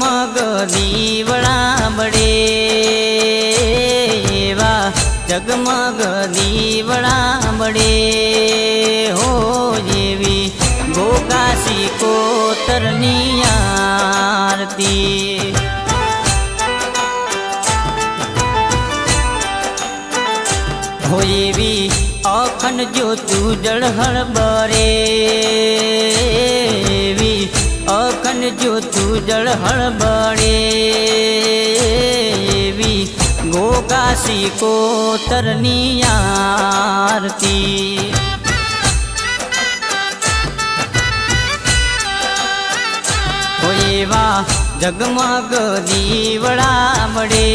મગ દીવડા બળે એવા જગમગ દીવડા બળે હો જેવી ગોકાશી કોતરની આરતી. હો એવી અખંડ જો તું જળહળ બરે એવી અખંડ જ્યોતું જળહળ બળે એવી ગોકાશી કોતરની આરતી. એવા જગમગ દીવડા મળે,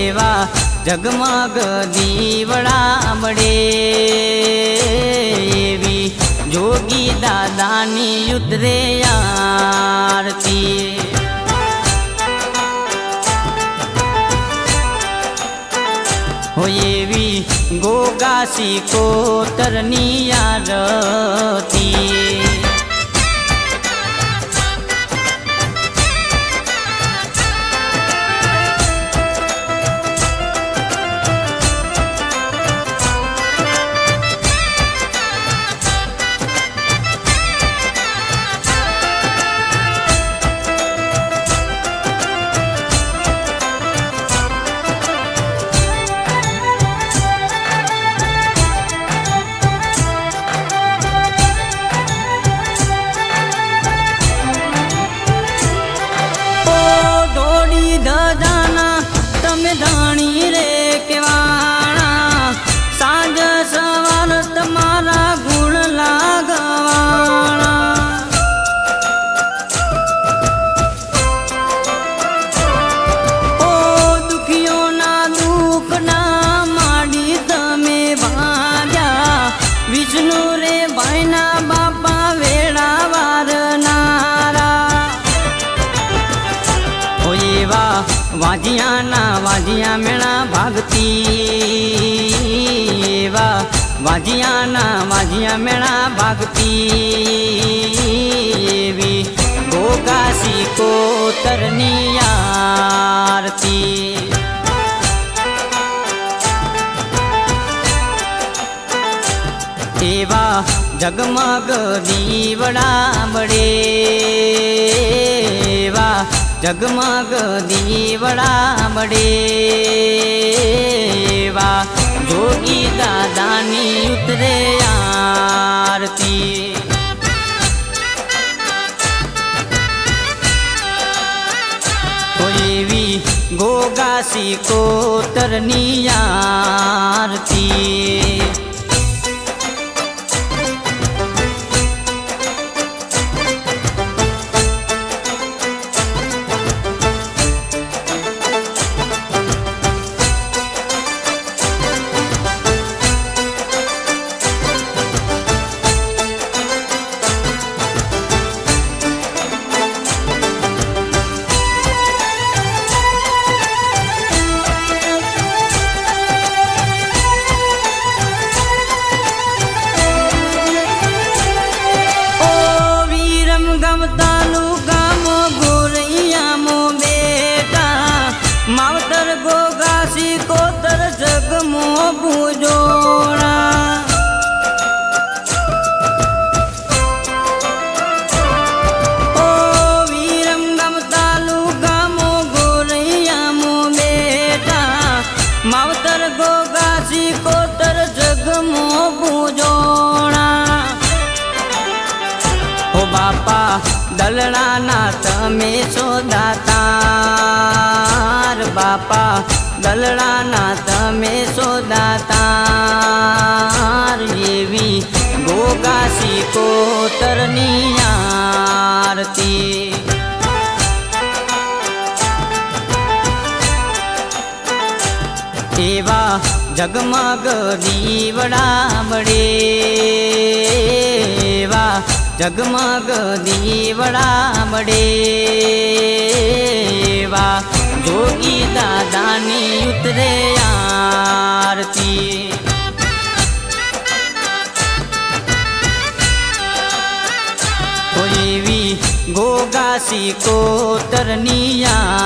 એવા જગમગ દીવડા મળે જોગી દાદાની યુદ્ધરે આરતી હોય એવી ગોગાસી કોતરની આરતી વાજિયાના વાજિયા મેળા ભાગતી. એવા વાજિયાના વાજિયા મેળા ભાગતી. એવી ગોગાસી કોતરની આરતી. એવા જગમગ દીવડા એવા જગમગ દીવડા મળે એવા જોગી દાદાની ઉતરે આરતી એવી ગોગાસી કોતરની આરતી દલડાના તમે સોદાતાર બાપા દલડાના તમે સોદાતાર એવી ગોગાસી કોતરની આરતી. એવા જગમગ દીવડા મળે જગમગ દીવડા મળે વા જોગી દાદાની ઉતરે આરતી. કોઈ એવી ગોગાસી કોતરની આરતી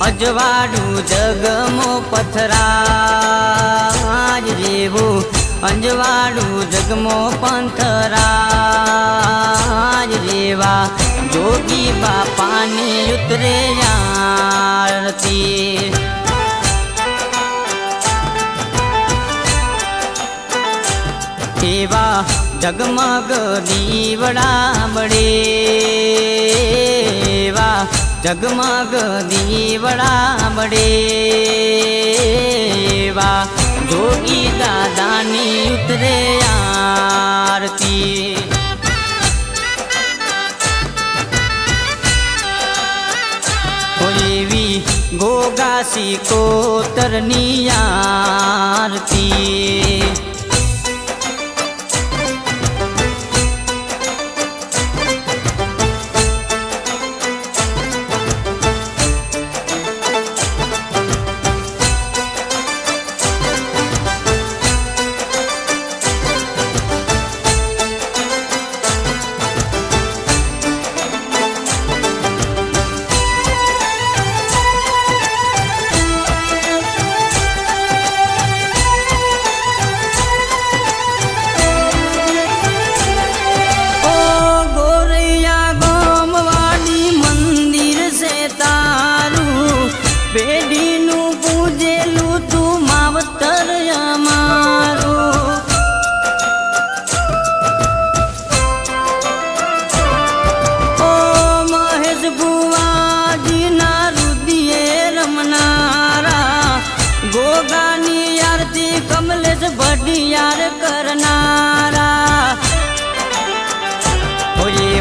અજવાળું જગમો પથરાજ જેવું અંજવાળું જગમો પંથરાજ જેવા જોગી બાપાની ઉતરે આરતી એવા જગમગ દીવડા મળે, એવા જગમગ દીવડા મળે એવા જોગી દાદાની ઉતરે આરતી એવી ગોગાસી કોતરની આરતી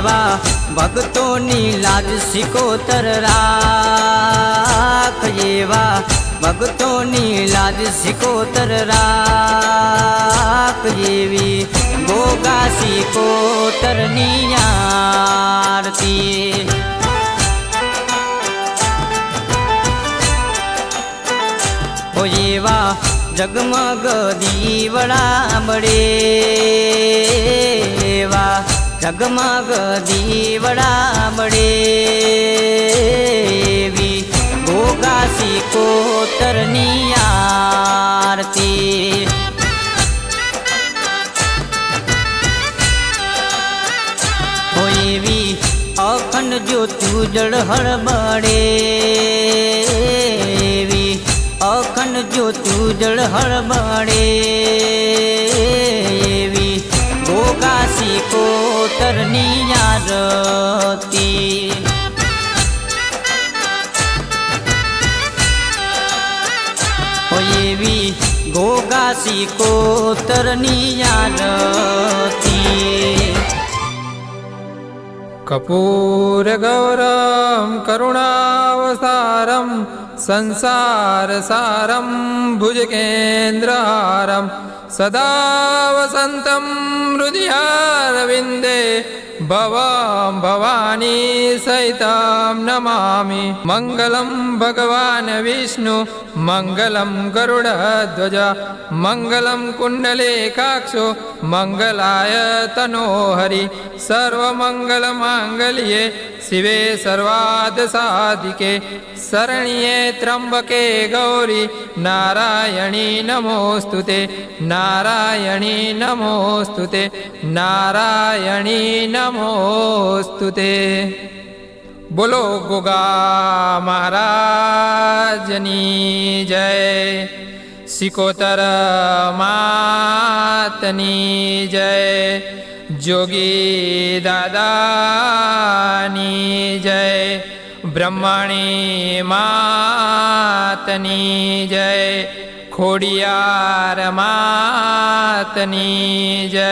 એવા ભક્તોની લાજ સિકોતર રાખ એવા ભક્તોની લાજ સિકોતર રાખ એવી ગોગા સિકોતરની આરતી. એવા જગમગ દીવડા મળે એવા જગમગ દીવડા મળે ભોગાસી કોતરની આરતી. એવી અખંડ જ્યોતું જળ હળબડે. એવી અખંડ જ્યોતું જળ હળબડે. એવી કાશી કોતરની આરતી. એવી ગોગાશી કોતરની આરતી. કપૂર ગૌરમ કરુણાવસારમ સંસાર સારમ ભુજકેન્દ્રહારમ सदा वसन्तं हृदयारविन्दे ભવમ ભવાની સહિતમ નમામિ મંગલમ ભગવાન વિષ્ણુ મંગલમ ગરુડધ્વજ મંગલમ કુંડલે કાક્ષો મંગલાય તનો હરિ સર્વમંગલ માંગલ્યે શિવે સર્વાદ સાધિકે શરણ્યે ત્રંબકે ગૌરી નારાયણી નમોસ્તુ તે નારાયણી નમોસ્તુ તે નારાયણી નમો નમોસ્તુ તે બોલો ગોગા મહારાજની જય સિકોતર માતની જય જોગી દાદાની જય બ્રહ્મણી માતની જય ખોડિયાર માતની જય